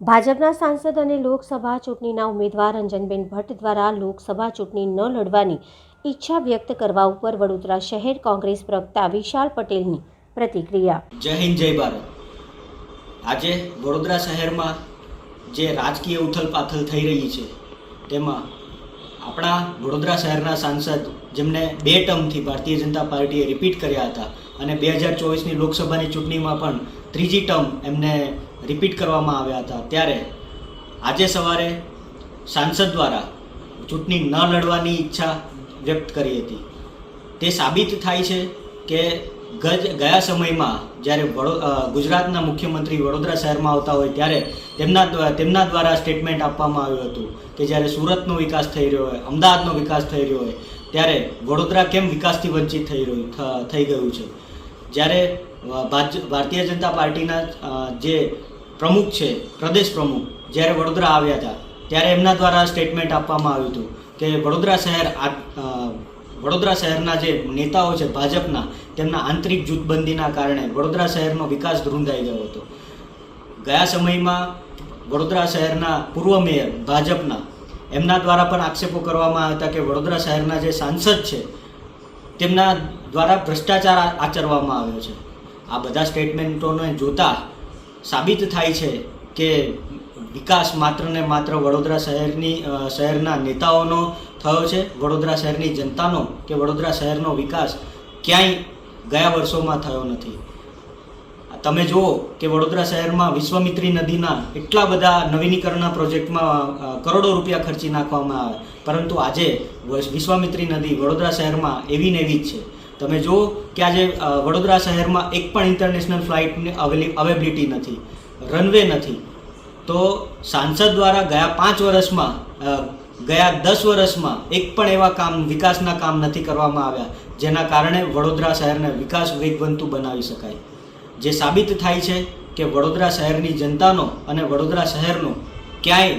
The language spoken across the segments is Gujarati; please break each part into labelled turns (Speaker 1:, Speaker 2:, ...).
Speaker 1: ભાજપના સાંસદ અને લોકસભા ચૂંટણીના ઉમેદવાર અંજનબેન ભટ્ટ દ્વારા લોકસભા ચૂંટણી ન લડવાની ઈચ્છા વ્યક્ત કરવા ઉપર વડોદરા શહેર કોંગ્રેસ પ્રવક્તા વિશાલ પટેલની પ્રતિક્રિયા.
Speaker 2: જય હિન્દ, જય ભારત. આજે વડોદરા શહેરમાં જે રાજકીય ઉથલપાથલ થઈ રહી છે, તેમાં આપણા વડોદરા શહેરના સાંસદ જેમને બે ટર્મથી ભારતીય જનતા પાર્ટીએ રિપીટ કર્યા હતા અને બે હજાર ચોવીસની લોકસભાની ચૂંટણીમાં પણ ત્રીજી ટર્મ એમને રિપીટ કરવામાં આવ્યા હતા. ત્યારે આજે સવારે સાંસદ દ્વારા ચૂંટણી ન લડવાની ઈચ્છા વ્યક્ત કરી હતી. તે સાબિત થાય છે કે ગજ ગયા સમયમાં જ્યારે વડો ગુજરાતના મુખ્યમંત્રી વડોદરા શહેરમાં આવતા હોય ત્યારે તેમના તેમના દ્વારા સ્ટેટમેન્ટ આપવામાં આવ્યું હતું કે જ્યારે સુરતનો વિકાસ થઈ રહ્યો હોય, અમદાવાદનો વિકાસ થઈ રહ્યો હોય, ત્યારે વડોદરા કેમ વિકાસથી વંચિત થઈ રહ્યું થઈ ગયું છે? જ્યારે ભારતીય જનતા પાર્ટીના જે પ્રમુખ છે, પ્રદેશ પ્રમુખ, જ્યારે વડોદરા આવ્યા હતા, ત્યારે એમના દ્વારા સ્ટેટમેન્ટ આપવામાં આવ્યું હતું કે વડોદરા શહેર વડોદરા શહેરના જે નેતાઓ છે, ભાજપના, તેમના આંતરિક જૂથબંધીના કારણે વડોદરા શહેરનો વિકાસ ધ્રુંધાઈ ગયો હતો. ગયા સમયમાં વડોદરા શહેરના પૂર્વ મેયર ભાજપના, એમના દ્વારા પણ આક્ષેપો કરવામાં આવ્યા હતા કે વડોદરા શહેરના જે સાંસદ છે તેમના દ્વારા ભ્રષ્ટાચાર આચરવામાં આવ્યો છે. આ બધા સ્ટેટમેન્ટોને જોતા સાબિત થાય છે કે વિકાસ માત્ર ને માત્ર વડોદરા શહેરની શહેરના નેતાઓનો થયો છે. વડોદરા શહેરની જનતાનો કે વડોદરા શહેરનો વિકાસ ક્યાંય ગયા વર્ષોમાં થયો નથી. તમે જુઓ કે વડોદરા શહેરમાં વિશ્વામિત્રી નદીના એટલા બધા નવીનીકરણના પ્રોજેક્ટમાં કરોડો રૂપિયા ખર્ચી નાખવામાં આવે. પરંતુ આજે વિશ્વામિત્રી નદી વડોદરા શહેરમાં એવી ને એવી જ છે. તમે જુઓ કે આજે વડોદરા શહેરમાં એક પણ ઇન્ટરનેશનલ ફ્લાઇટની અવેબિલિટી નથી. રનવે નથી. તો સાંસદ દ્વારા ગયા પાંચ વર્ષમાં ગયા દસ વર્ષમાં એક પણ એવા કામ, વિકાસના કામ નથી કરવામાં આવ્યા, જેના કારણે વડોદરા શહેરને વિકાસ વેગવંતુ બનાવી શકાય. જે સાબિત થાય છે કે વડોદરા શહેરની જનતાનો અને વડોદરા શહેરનો ક્યાંય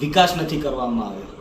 Speaker 2: વિકાસ નથી કરવામાં આવ્યો.